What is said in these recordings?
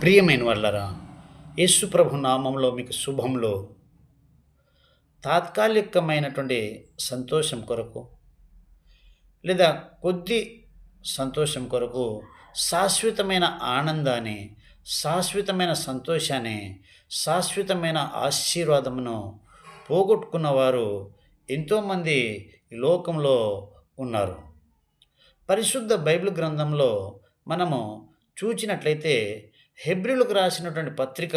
ప్రియమైన వాళ్ళరా యేసుప్రభు నామంలో మీకు శుభంలో తాత్కాలికమైనటువంటి సంతోషం కొరకు లేదా కొద్ది సంతోషం కొరకు శాశ్వతమైన ఆనందాన్ని శాశ్వతమైన సంతోషాన్ని శాశ్వతమైన ఆశీర్వాదమును పోగొట్టుకున్నవారు ఎంతోమంది ఈ లోకంలో ఉన్నారు. పరిశుద్ధ బైబిల్ గ్రంథంలో మనము చూచినట్లయితే హెబ్రిలకు రాసినటువంటి పత్రిక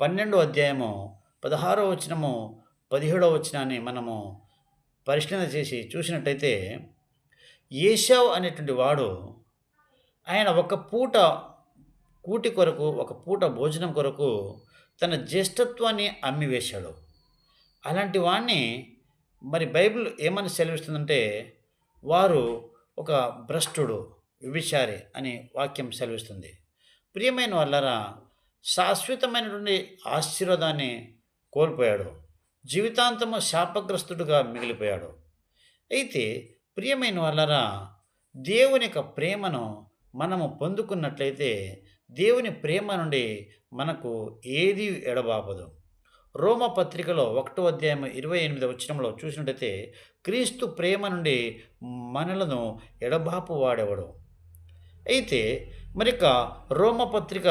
పన్నెండో అధ్యాయము పదహారో వచనము పదిహేడో వచనాన్ని మనము పరిశీలన చేసి చూసినట్టయితే ఏషావ్ అనేటువంటి వాడు ఆయన ఒక పూట కూటి కొరకు ఒక పూట భోజనం కొరకు తన జ్యేష్ఠత్వాన్ని అమ్మివేశాడు. అలాంటి వాణ్ణి మరి బైబిల్ ఏమని సెలవిస్తుందంటే వారు ఒక భ్రష్టుడు విభిచారి అని వాక్యం సెలవిస్తుంది. ప్రియమైన వాళ్ళరా శాశ్వతమైనటువంటి ఆశీర్వాదాన్ని కోల్పోయాడు. జీవితాంతము శాపగ్రస్తుడుగా మిగిలిపోయాడు. అయితే ప్రియమైన వాళ్ళరా దేవుని యొక్క ప్రేమను మనము పొందుకున్నట్లయితే దేవుని ప్రేమ నుండి మనకు ఏది ఎడబాపదు. రోమ పత్రికలో ఒకటో అధ్యాయం ఇరవై ఎనిమిది వచ్చినంలో చూసినట్టయితే క్రీస్తు ప్రేమ నుండి మనలను ఎడబాపు వాడేవాడు అయితే మరిక రోమపత్రిక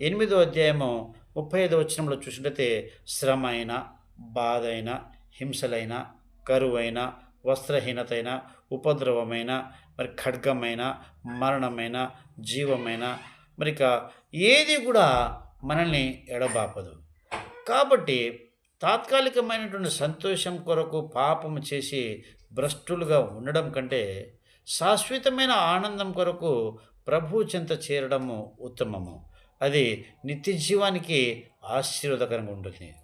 ఎనిమిదో అధ్యాయము ముప్పై ఐదో వచ్చినంలో చూసినట్లయితే శ్రమ అయిన బాధ అయిన హింసలైన కరువైన వస్త్రహీనతైన ఉపద్రవమైన మరి ఖడ్గమైన మరణమైన జీవమైన మరిక ఏది కూడా మనల్ని ఎడబాపదు. కాబట్టి తాత్కాలికమైనటువంటి సంతోషం కొరకు పాపము చేసి భ్రష్టులుగా ఉండడం కంటే శాశ్వతమైన ఆనందం కొరకు ప్రభు చెంత చేరడము ఉత్తమము. అది నిత్య జీవానికి ఉంటుంది.